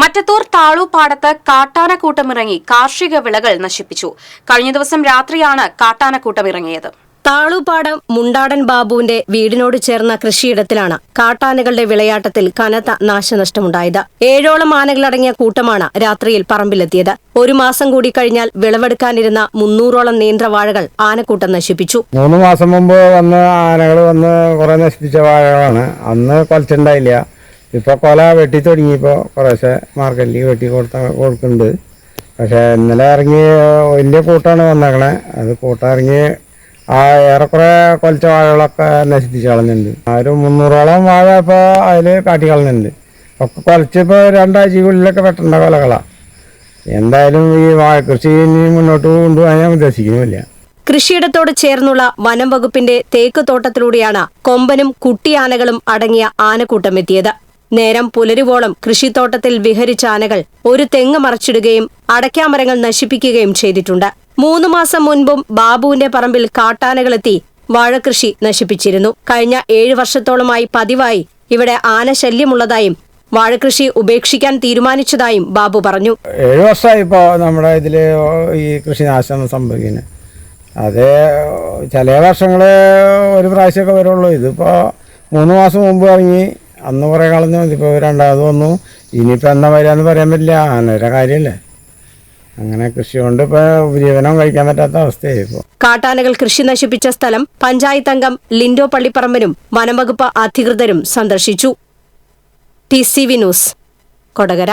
മറ്റത്തൂർ താളൂപ്പാടത്ത് കാട്ടാനക്കൂട്ടമിറങ്ങി കാർഷിക വിളകൾ നശിപ്പിച്ചു. കഴിഞ്ഞ ദിവസം രാത്രിയാണ് കാട്ടാനക്കൂട്ടമിറങ്ങിയത് താളൂപ്പാടം മുണ്ടാടൻ ബാബുവിന്റെ വീടിനോട് ചേർന്ന കൃഷിയിടത്തിലാണ് കാട്ടാനകളുടെ വിളയാട്ടത്തിൽ കനത്ത നാശനഷ്ടമുണ്ടായത്. ഏഴോളം ആനകളടങ്ങിയ കൂട്ടമാണ് രാത്രിയിൽ പറമ്പിലെത്തിയത്. ഒരു മാസം കൂടി കഴിഞ്ഞാൽ വിളവെടുക്കാനിരുന്ന മുന്നൂറോളം നേന്ത്രവാഴകൾ ആനക്കൂട്ടം നശിപ്പിച്ചു. മൂന്ന് മാസം മുമ്പ് വന്ന് ആനകൾ വന്ന് കുറെ നശിപ്പിച്ച വാഴകളാണ്. അന്ന് കൊലച്ചുണ്ടായില്ല ഇപ്പോൾ കൊല വെട്ടി തുടങ്ങിയപ്പോൾ കുറേശ്ശെ മാർക്കറ്റിൽ വെട്ടി കൊടുത്ത കൊടുക്കുന്നുണ്ട് പക്ഷേ ഇന്നലെ ഇറങ്ങി വലിയ കൂട്ടാണ് വന്നേക്കണേ. അത് കൂട്ടിറങ്ങി ആ ഏറെക്കുറെ കൊലച്ച വാഴകളൊക്കെ നശിപ്പിച്ച് കളഞ്ഞിട്ടുണ്ട് ആ ഒരു മുന്നൂറോളം വാഴ ഇപ്പോൾ അതിൽ കാട്ടി കളഞ്ഞിട്ടുണ്ട് ഒക്കെ കൊലച്ചിപ്പോൾ രണ്ടാഴ്ചക്കുള്ളിലൊക്കെ വെട്ടേണ്ട കൊലകളാണ് എന്തായാലും ഈ വാഴ കൃഷി ഇനി മുന്നോട്ട് കൊണ്ടുപോകാൻ ഞാൻ ഉദ്ദേശിക്കുന്നുമില്ല. കൃഷിയിടത്തോട് ചേർന്നുള്ള വനം വകുപ്പിന്റെ തേക്ക് തോട്ടത്തിലൂടെയാണ് കൊമ്പനും കുട്ടിയാനകളും അടങ്ങിയ ആനക്കൂട്ടം എത്തിയത്. നേരം പുലരുവോളം കൃഷിത്തോട്ടത്തിൽ വിഹരിച്ച ആനകൾ ഒരു തെങ്ങ് മറച്ചിടുകയും അടയ്ക്കാമരങ്ങൾ നശിപ്പിക്കുകയും ചെയ്തിട്ടുണ്ട്. മൂന്നു മാസം മുൻപും ബാബുവിന്റെ പറമ്പിൽ കാട്ടാനകളെത്തി വാഴകൃഷി നശിപ്പിച്ചിരുന്നു. കഴിഞ്ഞ ഏഴു വർഷത്തോളമായി പതിവായി ഇവിടെ ആന ശല്യമുള്ളതായും വാഴകൃഷി ഉപേക്ഷിക്കാൻ തീരുമാനിച്ചതായും ബാബു പറഞ്ഞു. ഏഴു വർഷമായി നമ്മുടെ ഇതിൽ ഈ കൃഷിനാശം സംഭവിക്കുന്നത് അത് ചില വർഷങ്ങൾ ഒരു പ്രാവശ്യമൊക്കെ വരുള്ളൂ. ഇതിപ്പോൾ മൂന്ന് മാസം മുമ്പ് ഇറങ്ങി അന്ന് കുറേ കളഞ്ഞു ഇതിപ്പോൾ രണ്ടാമത് വന്നു. ഇനിയിപ്പോൾ എന്നാ വരാമെന്ന് പറയാൻ പറ്റില്ല. ആനയുടെ കാര്യമല്ലേ അങ്ങനെ കൃഷി കൊണ്ട് ഇപ്പോൾ ഉപജീവനം കഴിക്കാൻ പറ്റാത്ത അവസ്ഥയായി കാട്ടാനകൾ കൃഷി നശിപ്പിച്ച സ്ഥലം പഞ്ചായത്ത് അംഗം ലിൻഡോ പള്ളിപ്പറമ്പനും വനംവകുപ്പ് അധികൃതരും സന്ദർശിച്ചു. T C V news Kodakara.